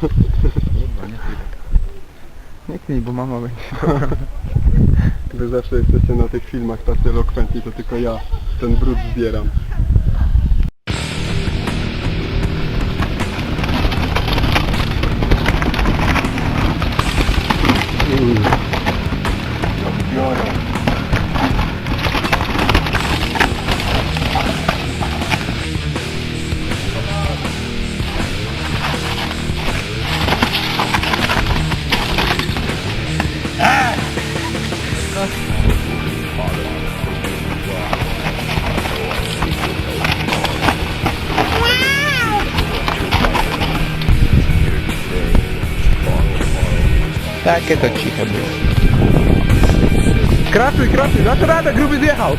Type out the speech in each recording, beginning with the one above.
Kurwa, nie chwilę. Nie knij, bo mama będzie. Wy zawsze jesteście na tych filmach tacy elokwentni, to tylko ja ten brud zbieram. Takie to ciche było. Kratuj, kratuj, dasz radę, gruby zjechał.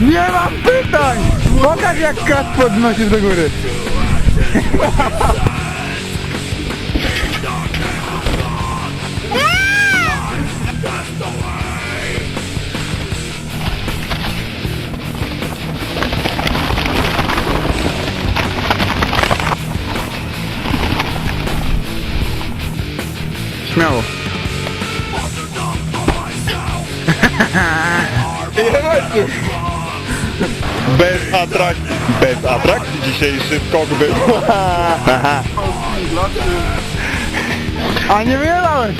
Nie mam pytań! Pokaż jak krat podnosisz do góry. Śmiało. Bez atrakcji, bez atrakcji dzisiejszy skok był. A nie wyjechałeś!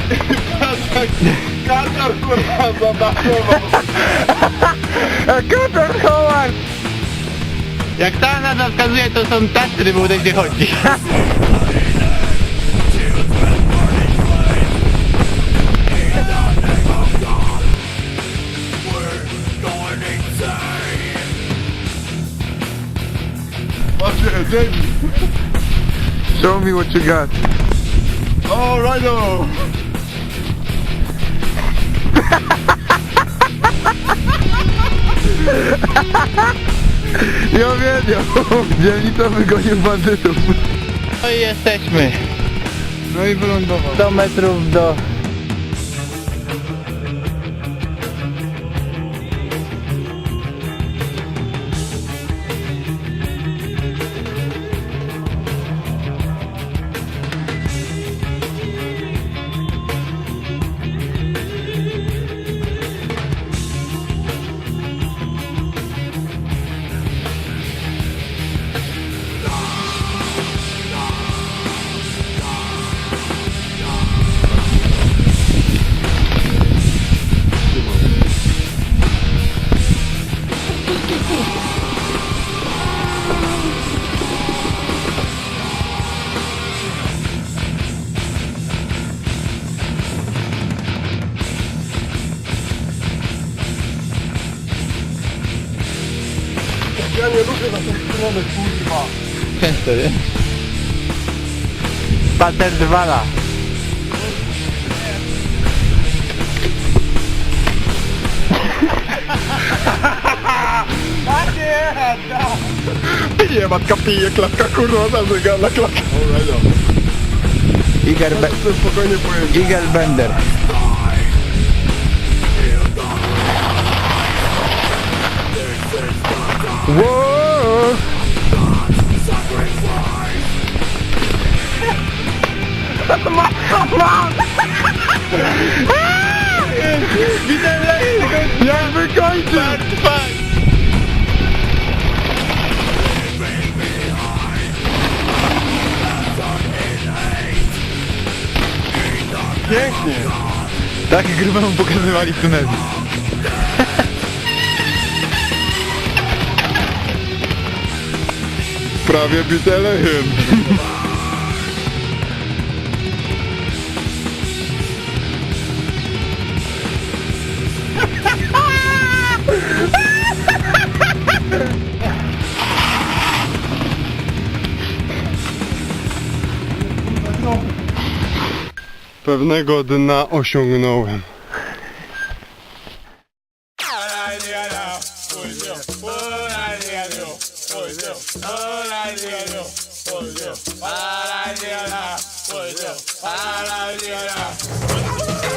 Katar kurwa zabawował. Katar Howard! Jak ta nazwa wskazuje, to są Tatry, bo gdzie chodzi. Jamie. Show me what you got. O, Rhino! Ja wiedział! Dzielnica wygonił bandytów. No i jesteśmy. No i wylądował. 100 metrów do... Ja nie lubię na tą stronę, kurwa. Często, nie? Pater Dwala. Nie, matka pije, klatka kurwa, zażygana klatka. O, Rhino. Iger, Be spokojnie pojedzie. Igel Bender. Wow! Jak wykończy! Pięknie. Tak pokazywali w tunelu. Prawie bitelejem. Pewnego dna osiągnąłem. Olhou, olhadeiro, olhou, paradeira, olhou, paradeira.